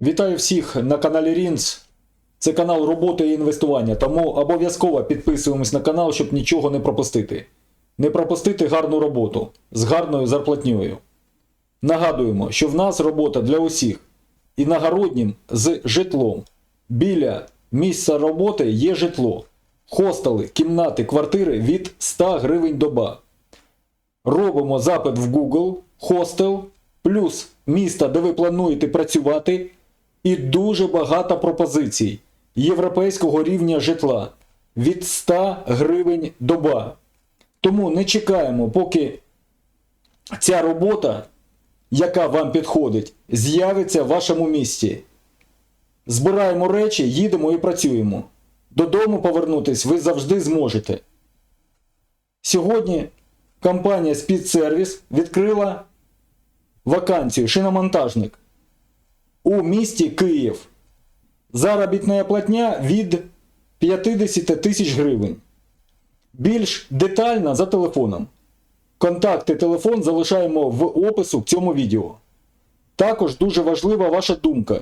Вітаю всіх на каналі Рінц. Це канал роботи і інвестування, тому обов'язково підписуємось на канал, щоб нічого не пропустити. Не пропустити гарну роботу з гарною зарплатньою. Нагадуємо, що в нас робота для усіх. Іногороднім з житлом. Біля місця роботи є житло. Хостели, кімнати, квартири від 100 гривень доба. Робимо запит в Google, хостел, плюс місто, де ви плануєте працювати, і дуже багато пропозицій європейського рівня житла від 100 гривень доба. Тому не чекаємо, поки ця робота, яка вам підходить, з'явиться в вашому місті. Збираємо речі, їдемо і працюємо. Додому повернутись ви завжди зможете. Сьогодні компанія Спідсервіс відкрила вакансію шиномонтажник у місті Київ. Заробітна платня від 50 тисяч гривень. Більш детально за телефоном. Контакти телефон залишаємо в опису к цьому відео. Також дуже важлива ваша думка.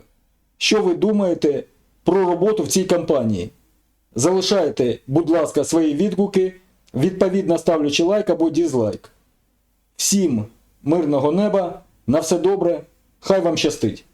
Що ви думаєте про роботу в цій компанії? Залишайте, будь ласка, свої відгуки, відповідно ставлячи лайк або дізлайк. Всім мирного неба, на все добре, хай вам щастить!